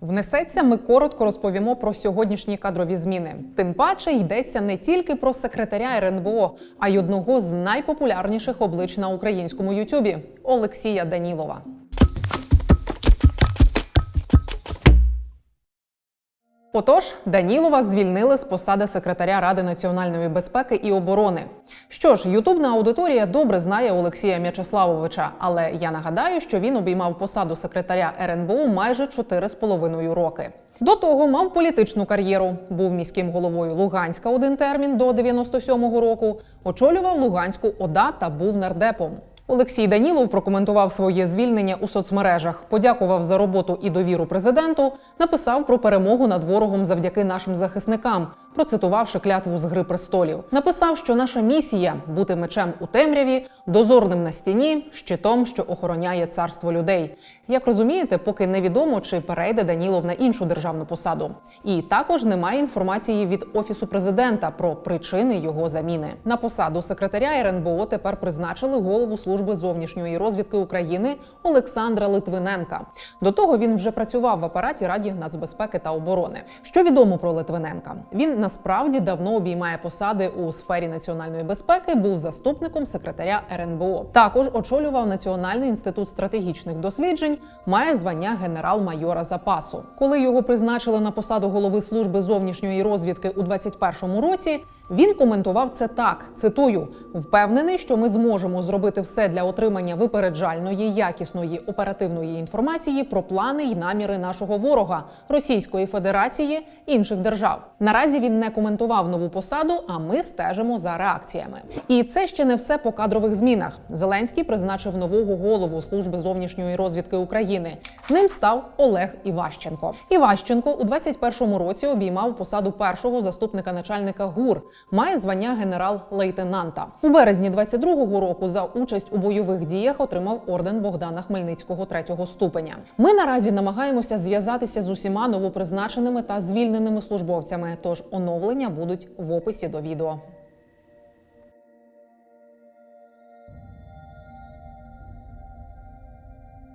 Внесеться, ми коротко розповімо про сьогоднішні кадрові зміни. Тим паче йдеться не тільки про секретаря РНБО, а й одного з найпопулярніших облич на українському Ютубі Олексія Данілова. Отож, Данілова звільнили з посади секретаря Ради національної безпеки і оборони. Що ж, ютубна аудиторія добре знає Олексія М'ячеславовича, але я нагадаю, що він обіймав посаду секретаря РНБО майже 4,5 роки. До того мав політичну кар'єру. Був міським головою Луганська один термін до 97-го року. Очолював Луганську ОДА та був нардепом. Олексій Данілов прокоментував своє звільнення у соцмережах, подякував за роботу і довіру президенту, написав про перемогу над ворогом завдяки нашим захисникам, процитувавши клятву з гри престолів. Написав, що наша місія бути мечем у темряві, дозорним на стіні, щитом, що охороняє царство людей. Як розумієте, поки невідомо, чи перейде Данілов на іншу державну посаду. І також немає інформації від офісу президента про причини його заміни. На посаду секретаря РНБО тепер призначили голову служби зовнішньої розвідки України Олександра Литвиненка. До того він вже працював в апараті Раді нацбезпеки та оборони. Що відомо про Литвиненка? Він насправді давно обіймає посади у сфері національної безпеки, був заступником секретаря РНБО. Також очолював Національний інститут стратегічних досліджень, має звання генерал-майора запасу. Коли його призначили на посаду голови служби зовнішньої розвідки у 2021 році, він коментував це так: цитую: впевнений, що ми зможемо зробити все для отримання випереджальної, якісної оперативної інформації про плани й наміри нашого ворога Російської Федерації інших держав. Наразі він не коментував нову посаду, а ми стежимо за реакціями. І це ще не все по кадрових змінах. Зеленський призначив нового голову служби зовнішньої розвідки України. Ним став Олег Іващенко. Іващенко у 21-му році обіймав посаду першого заступника начальника ГУР. Має звання генерал-лейтенанта. У березні 22-го року за участь у бойових діях отримав орден Богдана Хмельницького третього ступеня. Ми наразі намагаємося зв'язатися з усіма новопризначеними та звільненими службовцями. Тож оновлення будуть в описі до відео.